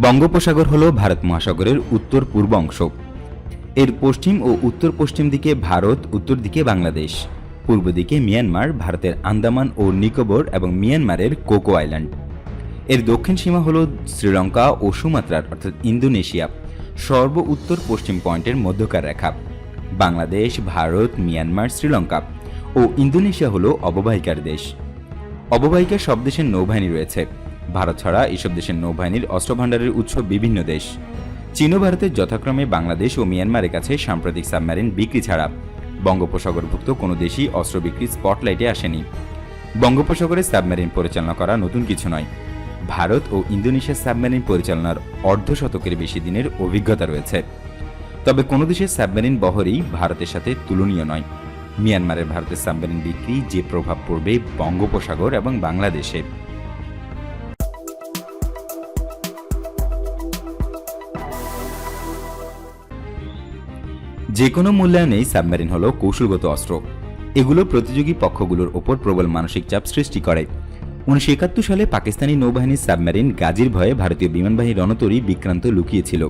বঙ্গোপসাগর হল ভারত মহাসাগরের উত্তর পূর্ব অংশ। এর পশ্চিম ও উত্তর পশ্চিম দিকে ভারত, উত্তর দিকে বাংলাদেশ। পূর্ব দিকে মিয়ানমার, ভারতের আন্দামান ও নিকোবর এবং মিয়ানমারের কোকো আইল্যান্ড। এর দক্ষিণ সীমা হল শ্রীলঙ্কা ও সুমাত্রার, অর্থাৎ ইন্দোনেশিয়া। সর্ব উত্তর পশ্চিম পয়েন্টের মধ্যকার রেখা। বাংলাদেশ, ভারত, মিয়ানমার, শ্রীলঙ্কা ও ইন্দোনেশিয়া হল অববাহিকার দেশ। অববাহিকার সব দেশের নৌবাহিনী রয়েছে। ভারত ছাড়া এসব দেশের নৌবাহিনীর অস্ত্রভাণ্ডারের উৎস বিভিন্ন দেশ। চীন ও ভারতের যথাক্রমে বাংলাদেশ ও মিয়ানমারের কাছে সাম্প্রতিক সাবমেরিন বিক্রি ছাড়া। বঙ্গোপসাগরভুক্ত কোনো দেশই অস্ত্র বিক্রি স্পটলাইটে আসেনি। বঙ্গোপসাগরে সাবমেরিন পরিচালনা করা নতুন কিছু নয়। ভারত ও ইন্দোনেশিয়ার সাবমেরিন পরিচালনার অর্ধ শতকের বেশি দিনের অভিজ্ঞতা রয়েছে। তবে কোনো দেশের সাবমেরিন বহরই ভারতের সাথে তুলনীয় নয়। মিয়ানমারের ভারতের সাবমেরিন বিক্রি যে প্রভাব পড়বে বঙ্গোপসাগর এবং বাংলাদেশে। যে কোনো মূল্যায়নেই সাবমেরিন হলো কৌশলগত অস্ত্র। এগুলো প্রতিযোগী পক্ষগুলোর ওপর প্রবল মানসিক চাপ সৃষ্টি করে। উনিশশো একাত্তর সালে পাকিস্তানি নৌবাহিনীর সাবমেরিন গাজীর ভয়ে ভারতীয় বিমানবাহী রণতরী বিক্রান্ত লুকিয়েছিল।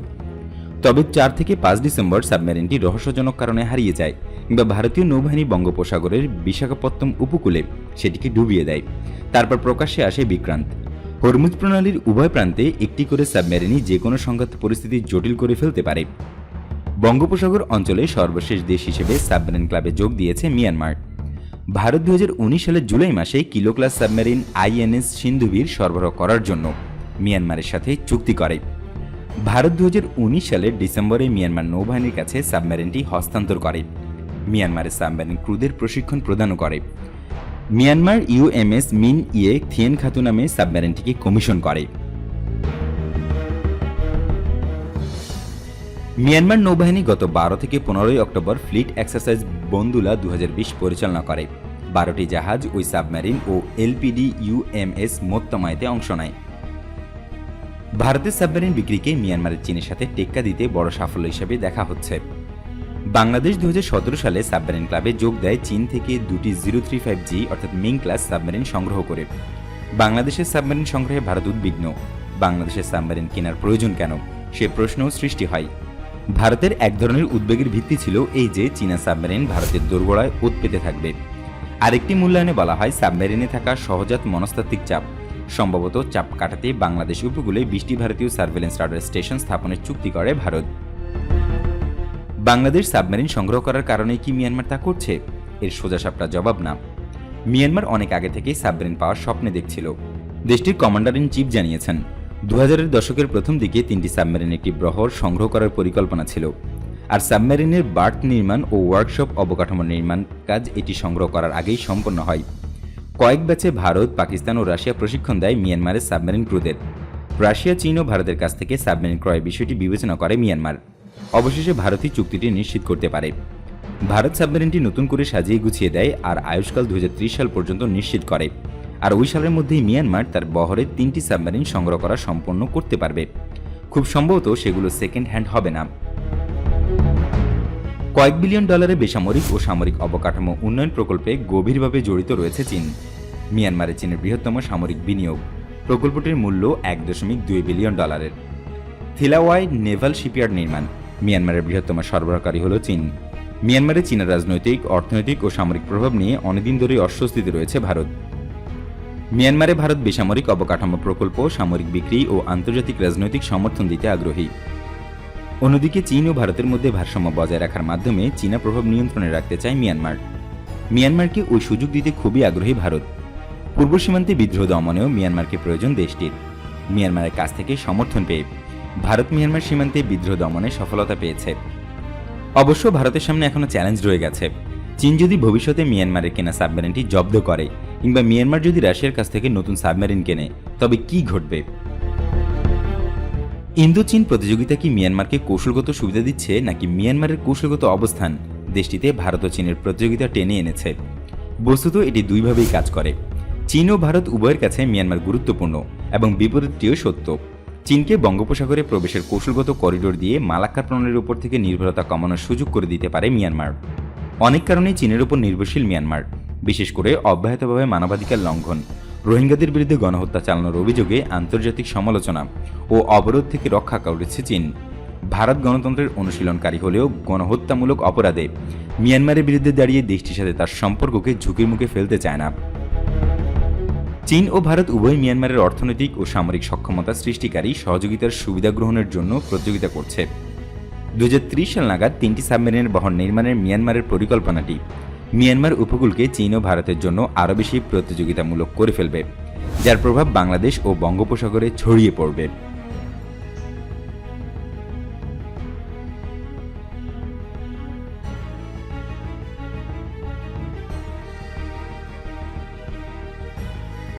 তবে চার থেকে পাঁচ ডিসেম্বর সাবমেরিনটি রহস্যজনক কারণে হারিয়ে যায় কিংবা ভারতীয় নৌবাহিনী বঙ্গোপসাগরের বিশাখাপত্তম উপকূলে সেটিকে ডুবিয়ে দেয়। তারপর প্রকাশ্যে আসে বিক্রান্ত। হরমুজ প্রণালীর উভয় প্রান্তে একটি করে সাবমেরিনই যে কোনো সংঘাত পরিস্থিতি জটিল করে ফেলতে পারে। বঙ্গোপসাগর অঞ্চলে সর্বশেষ দেশ হিসেবে সাবমেরিন ক্লাবে যোগ দিয়েছে মিয়ানমার। ভারত দু হাজার উনিশ সালের জুলাই মাসে kilo class submarine INS Sindhuvir সরবরাহ করার জন্য মিয়ানমারের সাথে চুক্তি করে। ভারত দু হাজার উনিশ সালের ডিসেম্বরে মিয়ানমার নৌবাহিনীর কাছে সাবমেরিনটি হস্তান্তর করে। মিয়ানমারের সাবমেরিন ক্রুদের প্রশিক্ষণ প্রদানও করে। মিয়ানমার ইউএমএস মিন ইয়ে থিয়েন খাতু নামে সাবমেরিনটিকে কমিশন করে। মিয়ানমার নৌবাহিনী গত বারো থেকে পনেরোই অক্টোবর ফ্লিট এক্সারসাইজ বন্দুলা দু হাজার বিশ পরিচালনা করে। বারোটি জাহাজ ওই সাবমেরিন ও এলপিডি ইউএমএস মোত্তমায়তে অংশ নেয়। ভারতের সাবমেরিন বিক্রিকে মিয়ানমারের চীনের সাথে টেক্কা দিতে বড় সাফল্য হিসেবে দেখা হচ্ছে। বাংলাদেশ দু হাজার সতেরো সালে সাবমেরিন ক্লাবে যোগ দেয় চীন থেকে দুটি জিরো থ্রি ফাইভ জি অর্থাৎ মিং ক্লাস সাবমেরিন সংগ্রহ করে। বাংলাদেশের সাবমেরিন সংগ্রহে ভারত উদ্বিগ্ন। বাংলাদেশের সাবমেরিন কেনার প্রয়োজন কেন? সে প্রশ্নও সৃষ্টি হয়। ভারতের এক ধরনের উদ্বেগের ভিত্তি ছিল এই যে চীনা সাবমেরিন ভারতের দোরগোড়ায় ওত পেতে থাকবে। আরেকটি মূল্যায়নে বলা হয়, সাবমেরিনে থাকা সহজাত মনস্তাত্ত্বিক চাপ। সম্ভবত চাপ কাটাতে বাংলাদেশ উপকূলে বিশটি ভারতীয় সার্ভেলেন্স রাডার স্টেশন স্থাপনের চুক্তি করে ভারত। বাংলাদেশ সাবমেরিন সংগ্রহ করার কারণে কি মিয়ানমার তা করছে? এর সোজাসাপটা জবাব না। মিয়ানমার অনেক আগে থেকেই সাবমেরিন পাওয়ার স্বপ্নে দেখছিল। দেশটির কমান্ডার ইন চিফ জানিয়েছেন দু হাজারের দশকের প্রথম দিকে তিনটি সাবমেরিন একটি ব্রহর সংগ্রহ করার পরিকল্পনা ছিল। আর সাবমেরিনের বার্থ নির্মাণ ও ওয়ার্কশপ অবকাঠামো নির্মাণ কাজ এটি সংগ্রহ করার আগেই সম্পন্ন হয়। কয়েক ব্যাচে ভারত, পাকিস্তান ও রাশিয়া প্রশিক্ষণ দেয় মিয়ানমারের সাবমেরিন ক্রুদের। রাশিয়া, চীন ও ভারতের কাছ থেকে সাবমেরিন ক্রয় বিষয়টি বিবেচনা করে মিয়ানমার। অবশেষে ভারতই চুক্তিটি নিশ্চিত করতে পারে। ভারত সাবমেরিনটি নতুন করে সাজিয়ে গুছিয়ে দেয় আর আয়ুষ্কাল দুহাজার ত্রিশ সাল পর্যন্ত নিশ্চিত করে। আর ওই সালের মধ্যেই মিয়ানমার তার বহরের তিনটি সাবমেরিন সংগ্রহ করা সম্পন্ন করতে পারবে। খুব সম্ভবত সেগুলো সেকেন্ড হ্যান্ড হবে না। কয়েক বিলিয়ন ডলারের বেসামরিক ও সামরিক অবকাঠামো উন্নয়ন প্রকল্পে গভীরভাবে জড়িত রয়েছে চীন। মিয়ানমারে চীনের বৃহত্তম সামরিক বিনিয়োগ। প্রকল্পটির মূল্য এক দশমিক দুই বিলিয়ন ডলারের। থিলাওয়াই নেভাল শিপইয়ার্ড নির্মাণ। মিয়ানমারের বৃহত্তম সরবরাহকারী হল চীন। মিয়ানমারে চীনের রাজনৈতিক, অর্থনৈতিক ও সামরিক প্রভাব নিয়ে অনেকদিন ধরেই অস্বস্তিতে রয়েছে ভারত। মিয়ানমারে ভারত বেসামরিক অবকাঠামো প্রকল্প, সামরিক বিক্রি ও আন্তর্জাতিক রাজনৈতিক সমর্থন দিতে আগ্রহী। অন্যদিকে চীন ও ভারতের মধ্যে ভারসাম্য বজায় রাখার মাধ্যমে চীনা প্রভাব নিয়ন্ত্রণে রাখতে চায় মিয়ানমার। মিয়ানমারকে ওই সুযোগ দিতে খুবই আগ্রহী ভারত। পূর্ব সীমান্তে বিদ্রোহ দমনেও মিয়ানমারকে প্রয়োজন দেশটির। মিয়ানমারের কাছ থেকে সমর্থন পেয়ে ভারত মিয়ানমার সীমান্তে বিদ্রোহ দমনে সফলতা পেয়েছে। অবশ্য ভারতের সামনে এখনও চ্যালেঞ্জ রয়ে গেছে। চীন যদি ভবিষ্যতে মিয়ানমারের কেনা সাবমেরিনটি জব্দ করে কিংবা মিয়ানমার যদি রাশিয়ার কাছ থেকে নতুন সাবমেরিন কেনে, তবে কি ঘটবে? ইন্দো চীন প্রতিযোগিতা কি মিয়ানমারকে কৌশলগত সুবিধা দিচ্ছে, নাকি মিয়ানমারের কৌশলগত অবস্থান দেশটিতে ভারত ও চীনের প্রতিযোগিতা টেনে এনেছে? বস্তুত এটি দুইভাবেই কাজ করে। চীন ও ভারত উভয়ের কাছে মিয়ানমার গুরুত্বপূর্ণ এবং বিপরীতটিও সত্য। চীনকে বঙ্গোপসাগরে প্রবেশের কৌশলগত করিডোর দিয়ে মালাক্কার প্রণালীর উপর থেকে নির্ভরতা কমানোর সুযোগ করে দিতে পারে মিয়ানমার। অনেক কারণে চীনের উপর নির্ভরশীল মিয়ানমার। বিশেষ করে অব্যাহতভাবে মানবাধিকার লঙ্ঘন, রোহিঙ্গাদের বিরুদ্ধে গণহত্যা চালানোর অভিযোগে আন্তর্জাতিক সমালোচনা ও অবরোধ থেকে রক্ষা করেছে চীন। ভারত গণতন্ত্রের অনুশীলনকারী হলেও গণহত্যামূলক অপরাধে মিয়ানমারের বিরুদ্ধে দাঁড়িয়ে দেশটির সাথে তার সম্পর্ককে ঝুঁকির মুখে ফেলতে চায় না। চীন ও ভারত উভয় মিয়ানমারের অর্থনৈতিক ও সামরিক সক্ষমতা সৃষ্টিকারী সহযোগিতার সুবিধা গ্রহণের জন্য প্রতিযোগিতা করছে। দু হাজার ত্রিশ সাল নাগাদ তিনটি সাবমেরিনের বহর নির্মাণের মিয়ানমারের পরিকল্পনাটি মিয়ানমার উপকূলকে চীন ও ভারতের জন্য আরও বেশি প্রতিযোগিতামূলক করে ফেলবে, যার প্রভাব বাংলাদেশ ও বঙ্গোপসাগরে ছড়িয়ে পড়বে।